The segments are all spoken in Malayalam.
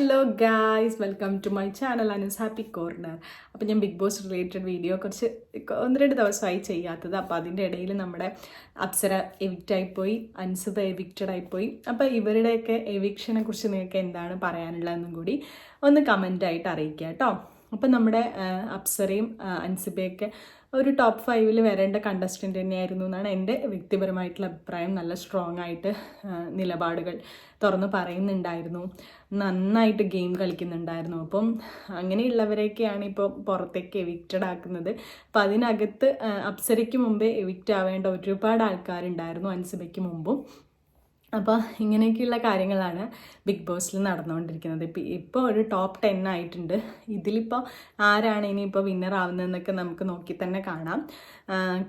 Hello guys welcome to my channel Anas happy corner അപ്പോൾ ഞാൻ ബിഗ് ബോസ് റിലേറ്റഡ് വീഡിയോ കുറച്ച് ഒന്ന് രണ്ട് ദിവസമായി ചെയ്യാത്തത്. അപ്പോൾ അതിന്റെ ഇടയിൽ നമ്മുടെ അപ്സര എവിക്റ്റ് ആയിപ്പോയി അൻസുബ എവിക്റ്റഡ് ആയിപ്പോയി. അപ്പോൾ ഇവരുടെയൊക്കെ എവിക്ഷനെ കുറിച്ച് നിങ്ങൾക്ക് എന്താണ് പറയാനുള്ളതെന്നും കൂടി ഒന്ന് കമന്റായിട്ട് അറിയിക്കുക കേട്ടോ. അപ്പം നമ്മുടെ അപ്സരയും അൻസിബയൊക്കെ ഒരു ടോപ്പ് ഫൈവിൽ വരേണ്ട കണ്ടസ്റ്റന്റ് തന്നെയായിരുന്നു എന്നാണ് എന്റെ വ്യക്തിപരമായിട്ടുള്ള അഭിപ്രായം. നല്ല സ്ട്രോങ് ആയിട്ട് നിലപാടുകൾ തുറന്ന് പറയുന്നുണ്ടായിരുന്നു. നന്നായിട്ട് ഗെയിം കളിക്കുന്നുണ്ടായിരുന്നു. അപ്പം അങ്ങനെയുള്ളവരെയൊക്കെയാണ് ഇപ്പോൾ പുറത്തേക്ക് എവിക്റ്റഡ് ആക്കുന്നത്. അപ്പം അതിനകത്ത് അപ്സരയ്ക്ക് മുമ്പേ എവിക്റ്റ് ആവേണ്ട ഒരുപാട് ആൾക്കാരുണ്ടായിരുന്നു അൻസിബയ്ക്ക് മുമ്പും. അപ്പോൾ ഇങ്ങനെയൊക്കെയുള്ള കാര്യങ്ങളാണ് ബിഗ് ബോസിൽ നടന്നുകൊണ്ടിരിക്കുന്നത്. ഇപ്പം ഇപ്പോൾ ഒരു ടോപ്പ് ടെൻ ആയിട്ടുണ്ട്. ഇതിലിപ്പോൾ ആരാണ് ഇനിയിപ്പോൾ വിന്നർ ആവുന്നതെന്നൊക്കെ നമുക്ക് നോക്കി തന്നെ കാണാം.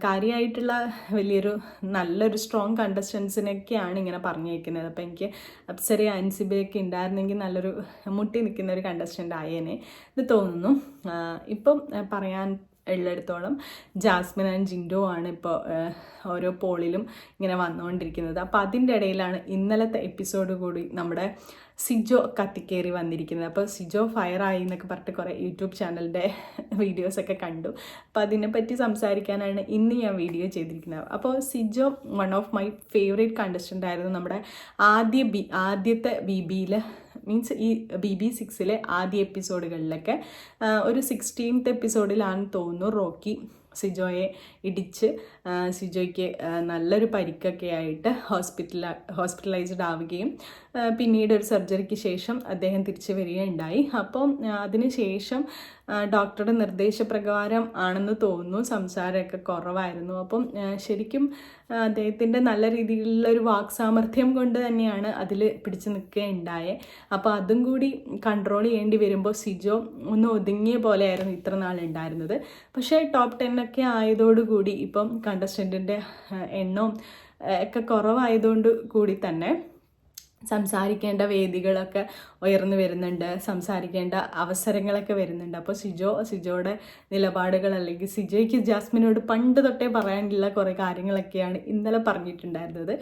കാര്യമായിട്ടുള്ള വലിയൊരു നല്ലൊരു സ്ട്രോങ് കണ്ടസ്റ്റൻസിനൊക്കെയാണ് ഇങ്ങനെ പറഞ്ഞേക്കുന്നത്. അപ്പോൾ എനിക്ക് അപ്സരെ അൻസിബയൊക്കെ ഉണ്ടായിരുന്നെങ്കിൽ നല്ലൊരു മുട്ടി നിൽക്കുന്ന ഒരു കണ്ടസ്റ്റന്റ് ആയേനെ ഇത് തോന്നുന്നു. ഇപ്പം പറയാൻ ഉള്ളിടത്തോളം ജാസ്മിൻ ആൻഡ് ജിൻഡോ ആണ് ഇപ്പോൾ ഓരോ പോളിലും ഇങ്ങനെ വന്നുകൊണ്ടിരിക്കുന്നത്. അപ്പോൾ അതിന്റെ ഇടയിലാണ് ഇന്നലത്തെ എപ്പിസോഡ് കൂടി നമ്മുടെ സിജോ കത്തിക്കേറി വന്നിരിക്കുന്നത്. അപ്പോൾ സിജോ ഫയർ ആയി എന്നൊക്കെ പറഞ്ഞിട്ട് കുറേ യൂട്യൂബ് ചാനലിന്റെ വീഡിയോസൊക്കെ കണ്ടു. അപ്പോൾ അതിനെപ്പറ്റി സംസാരിക്കാനാണ് ഇന്ന് ഞാൻ വീഡിയോ ചെയ്തിരിക്കുന്നത്. അപ്പോൾ Sijo one of my favourite contestant ആയിരുന്നു നമ്മുടെ ആദ്യ ബി ആദ്യത്തെ ബി ബിയിൽ മീൻസ് ഈ ബി ബി സിക്സിലെ ആദ്യ എപ്പിസോഡുകളിലൊക്കെ ഒരു സിക്സ്റ്റീൻത്ത് എപ്പിസോഡിലാണ് തോന്നുന്നു റോക്കി. സിജോയെ ഇടിച്ച് സിജോയ്ക്ക് നല്ലൊരു പരിക്കൊക്കെ ആയിട്ട് ഹോസ്പിറ്റല ഹോസ്പിറ്റലൈസ്ഡ് ആവുകയും പിന്നീട് ഒരു സർജറിക്ക് ശേഷം അദ്ദേഹം തിരിച്ചു വരികയുണ്ടായി. അപ്പം അതിനുശേഷം അതിന് ശേഷം ഡോക്ടറുടെ നിർദ്ദേശപ്രകാരം ആണെന്ന് തോന്നുന്നു. സംസാരമൊക്കെ കുറവായിരുന്നു. അപ്പം ശരിക്കും അദ്ദേഹത്തിന്റെ നല്ല രീതിയിലുള്ള ഒരു വാക് സാമർഥ്യം കൊണ്ട് തന്നെയാണ് അതിൽ പിടിച്ചു നിൽക്കുകയുണ്ടായേ. അപ്പോൾ അതും കൂടി കൺട്രോൾ ചെയ്യേണ്ടി വരുമ്പോൾ സിജോ ഒന്ന് ഒതുങ്ങിയ പോലെയായിരുന്നു ഇത്ര നാൾ ഉണ്ടായിരുന്നത് പക്ഷേ ടോപ്പ് ടെന്നൊക്കെ ആയതോടുകൂടി ഇപ്പം കണ്ടസ്റ്റന്റിന്റെ എണ്ണവും ഒക്കെ കുറവായതുകൊണ്ട് കൂടി തന്നെ സംസാരിക്കേണ്ട വേദികളൊക്കെ ഉയർന്നു വരുന്നുണ്ട് സംസാരിക്കേണ്ട അവസരങ്ങളൊക്കെ വരുന്നുണ്ട്. അപ്പോൾ സിജോ സിജോയുടെ നിലപാടുകൾ അല്ലെങ്കിൽ സിജോയ്ക്ക് ജാസ്മിനോട് പണ്ട് തൊട്ടേ പറയാനുള്ള കുറേ കാര്യങ്ങളൊക്കെയാണ് ഇന്നലെ പറഞ്ഞിട്ടുണ്ടായിരുന്നത്.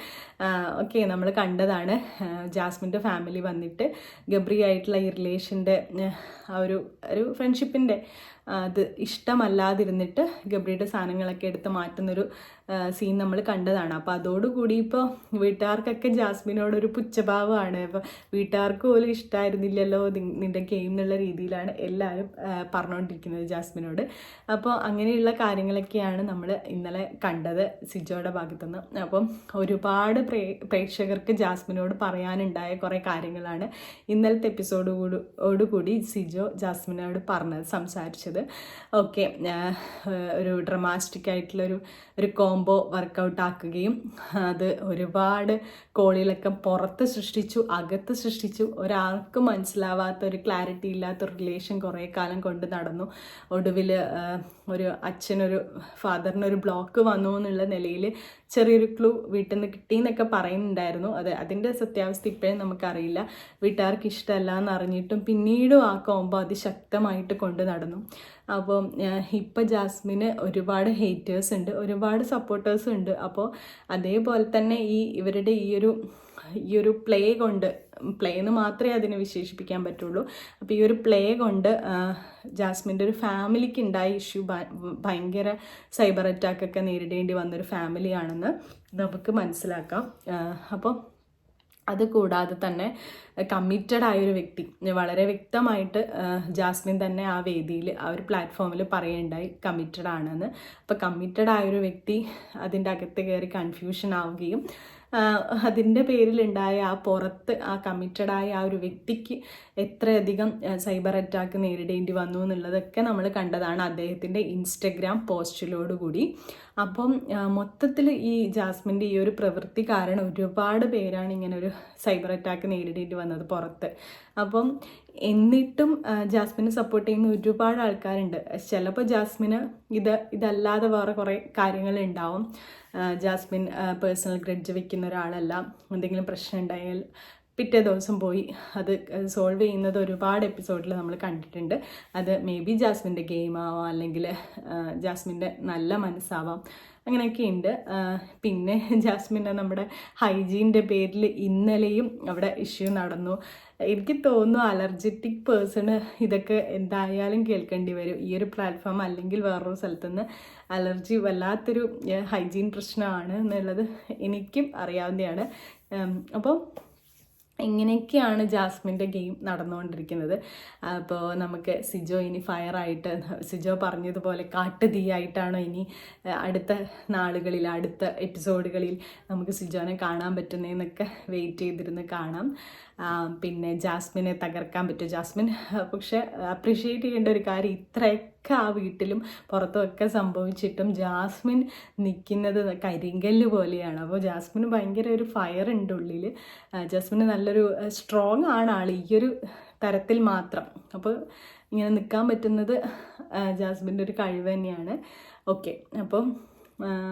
ഓക്കെ നമ്മൾ കണ്ടതാണ് ജാസ്മിന്റെ ഫാമിലി വന്നിട്ട് ഗബ്രി ആയിട്ടുള്ള ഈ റിലേഷന്റെ ആ ഒരു ഒരു ഫ്രണ്ട്ഷിപ്പിന്റെ അത് ഇഷ്ടമല്ലാതിരുന്നിട്ട് ഗബ്രിയുടെ സാധനങ്ങളൊക്കെ എടുത്ത് മാറ്റുന്നൊരു സീൻ നമ്മൾ കണ്ടതാണ്. അപ്പോൾ അതോടുകൂടി ഇപ്പോൾ വീട്ടുകാർക്കൊക്കെ ജാസ്മിനോടൊരു പുച്ഛഭാവമാണ്. അപ്പോൾ വീട്ടുകാർക്ക് പോലും ഇഷ്ടമായിരുന്നില്ലല്ലോ നിന്റെ ഗെയിം എന്നുള്ള രീതിയിലാണ് എല്ലാവരും പറഞ്ഞുകൊണ്ടിരിക്കുന്നത് ജാസ്മിനോട്. അപ്പോൾ അങ്ങനെയുള്ള കാര്യങ്ങളൊക്കെയാണ് നമ്മൾ ഇന്നലെ കണ്ടത് സിജോയുടെ ഭാഗത്തുനിന്ന്. അപ്പം ഒരുപാട് പ്രേ പ്രേക്ഷകർക്ക് ജാസ്മിനോട് പറയാനുണ്ടായ കുറേ കാര്യങ്ങളാണ് ഇന്നലത്തെ എപ്പിസോഡ് കൂടി സിജോ ജാസ്മിനോട് പറഞ്ഞത് സംസാരിച്ചത്. ഓക്കെ ഒരു ഡ്രമാസ്റ്റിക് ആയിട്ടുള്ളൊരു ഒരു കോംബോ വർക്കൗട്ട് ആക്കുകയും അത് ഒരുപാട് കോളിലൊക്കെ പുറത്ത് സൃഷ്ടിച്ചു അകത്ത് സൃഷ്ടിച്ചു ഒരാൾക്കും മനസ്സിലാവാത്ത ഒരു ക്ലാരിറ്റി ഇല്ലാത്ത ഒരു റിലേഷൻ കുറേ കാലം കൊണ്ട് നടന്നു. ഒടുവിൽ ഒരു അച്ഛനൊരു ഫാദറിനൊരു ബ്ലോക്ക് വന്നു എന്നുള്ള നിലയിൽ ചെറിയൊരു ക്ലൂ വീട്ടിൽ നിന്ന് കിട്ടിയെന്നൊക്കെ പറയുന്നുണ്ടായിരുന്നു. അതെ അതിന്റെ സത്യാവസ്ഥ ഇപ്പോഴും നമുക്കറിയില്ല. വീട്ടുകാർക്ക് ഇഷ്ടമല്ല എന്ന് അറിഞ്ഞിട്ടും പിന്നീടും ആ കോംബോ അതിശക്തമായിട്ട് കൊണ്ടു നടന്നു. അപ്പോൾ ഇപ്പം ജാസ്മിന് ഒരുപാട് ഹേറ്റേഴ്സ് ഉണ്ട് ഒരുപാട് സപ്പോർട്ടേഴ്സും ഉണ്ട്. അപ്പോൾ അതേപോലെ തന്നെ ഈ ഇവരുടെ ഈ ഒരു ഈ ഒരു പ്ലേ കൊണ്ട് പ്ലേ എന്ന് മാത്രമേ അതിനെ വിശേഷിപ്പിക്കാൻ പറ്റുള്ളൂ. അപ്പോൾ ഈ ഒരു പ്ലേ കൊണ്ട് ജാസ്മിന്റെ ഒരു ഫാമിലിക്ക് ഉണ്ടായ ഇഷ്യൂ ഭയങ്കര സൈബർ അറ്റാക്കൊക്കെ നേരിടേണ്ടി വന്നൊരു ഫാമിലിയാണെന്ന് നമുക്ക് മനസ്സിലാക്കാം. അപ്പോൾ അത് കൂടാതെ തന്നെ കമ്മിറ്റഡ് ആയൊരു വ്യക്തി വളരെ വ്യക്തമായിട്ട് ജാസ്മിൻ തന്നെ ആ വേദിയിൽ ആ ഒരു പ്ലാറ്റ്ഫോമിൽ പറയുണ്ടായി കമ്മിറ്റഡ് ആണെന്ന്. അപ്പോൾ കമ്മിറ്റഡ് ആയൊരു വ്യക്തി അതിന്റെ അകത്ത് കയറി കൺഫ്യൂഷൻ ആവുകയും അതിന്റെ പേരിലുണ്ടായ ആ പുറത്ത് ആ കമ്മിറ്റഡായ ആ ഒരു വ്യക്തിക്ക് എത്രയധികം സൈബർ അറ്റാക്ക് നേരിടേണ്ടി വന്നു എന്നുള്ളതൊക്കെ നമ്മൾ കണ്ടതാണ് അദ്ദേഹത്തിന്റെ ഇൻസ്റ്റഗ്രാം പോസ്റ്റിലോടുകൂടി അപ്പം മൊത്തത്തിൽ ഈ ജാസ്മിന്റെ ഈ ഒരു പ്രവൃത്തി കാരണം ഒരുപാട് പേരാണ് ഇങ്ങനെ ഒരു സൈബർ അറ്റാക്ക് നേരിടേണ്ടി വന്നത് പുറത്ത്. അപ്പം എന്നിട്ടും ജാസ്മിനെ സപ്പോർട്ട് ചെയ്യുന്ന ഒരുപാട് ആൾക്കാരുണ്ട്. ചിലപ്പോൾ ജാസ്മിന് ഇത് ഇതല്ലാതെ വേറെ കുറേ കാര്യങ്ങളുണ്ടാവും. ജാസ്മിൻ പേഴ്സണൽ ഗ്രഡ്ജ് വെക്കുന്ന ഒരാളല്ല. എന്തെങ്കിലും പ്രശ്നം ഉണ്ടായാൽ പിറ്റേ ദിവസം പോയി അത് സോൾവ് ചെയ്യുന്നത് ഒരുപാട് എപ്പിസോഡിൽ നമ്മൾ കണ്ടിട്ടുണ്ട്. അത് മേ ബി ജാസ്മിന്റെ ഗെയിമാവാം അല്ലെങ്കിൽ ജാസ്മിന്റെ നല്ല മനസ്സാവാം അങ്ങനെയൊക്കെ ഉണ്ട്. പിന്നെ ജാസ്മിന്റെ നമ്മുടെ ഹൈജീന്റെ പേരിൽ ഇന്നലെയും അവിടെ ഇഷ്യൂ നടന്നു. എനിക്ക് തോന്നുന്നു അലർജറ്റിക് പേഴ്സണ് ഇതൊക്കെ എന്തായാലും കേൾക്കേണ്ടി വരും. ഈ ഒരു പ്ലാറ്റ്ഫോം അല്ലെങ്കിൽ വേറൊരു സ്ഥലത്തുനിന്ന് അലർജി വല്ലാത്തൊരു ഹൈജീൻ പ്രശ്നമാണ് എന്നുള്ളത് എനിക്കും അറിയാവുന്നതാണ്. അപ്പോൾ ഇങ്ങനെയൊക്കെയാണ് ജാസ്മിന്റെ ഗെയിം നടന്നുകൊണ്ടിരിക്കുന്നത്. അപ്പോൾ നമുക്ക് സിജോ ഇനി ഫയറായിട്ട് സിജോ പറഞ്ഞതുപോലെ കാട്ടുതീയായിട്ടാണോ ഇനി അടുത്ത നാളുകളിൽ അടുത്ത എപ്പിസോഡുകളിൽ നമുക്ക് സിജോനെ കാണാൻ പറ്റുന്നതെന്നൊക്കെ വെയിറ്റ് ചെയ്തിരുന്ന് കാണാം. പിന്നെ ജാസ്മിനെ തകർക്കാൻ പറ്റും. ജാസ്മിൻ പക്ഷെ അപ്രിഷ്യേറ്റ് ചെയ്യേണ്ട ഒരു കാര്യം ഇത്രയൊക്കെ ആ വീട്ടിലും പുറത്തുമൊക്കെ സംഭവിച്ചിട്ടും ജാസ്മിൻ നിൽക്കുന്നത് കരിങ്കല്ല് പോലെയാണ്. അപ്പോൾ ജാസ്മിന് ഭയങ്കര ഒരു ഫയർ ഉണ്ട് ഉള്ളിൽ. ജാസ്മിന് നല്ലൊരു സ്ട്രോങ് ആണ് ആൾ ഈ ഒരു തരത്തിൽ മാത്രം. അപ്പോൾ ഇങ്ങനെ നിൽക്കാൻ പറ്റുന്നത് ജാസ്മിന്റെ ഒരു കഴിവ് തന്നെയാണ്. ഓക്കെ അപ്പം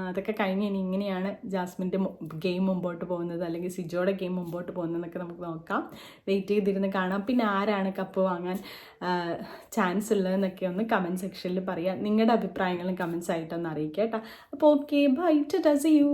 അതൊക്കെ കഴിഞ്ഞ് ഇനി ഇങ്ങനെയാണ് ജാസ്മിന്റെ ഗെയിം മുമ്പോട്ട് പോകുന്നത്. അല്ലെങ്കിൽ സിജോയുടെ ഗെയിം മുമ്പോട്ട് പോകുന്നതെന്നൊക്കെ നമുക്ക് നോക്കാം. വെയിറ്റ് ചെയ്തിരുന്ന് കാണാം. പിന്നെ ആരാണ് കപ്പ് വാങ്ങാൻ ചാൻസ് ഉള്ളതെന്നൊക്കെ ഒന്ന് കമന്റ് സെക്ഷനിൽ പറയാം. നിങ്ങളുടെ അഭിപ്രായങ്ങളും കമൻസ് ആയിട്ടൊന്ന് അറിയിക്കാം കേട്ടോ. അപ്പോൾ okay bye to does you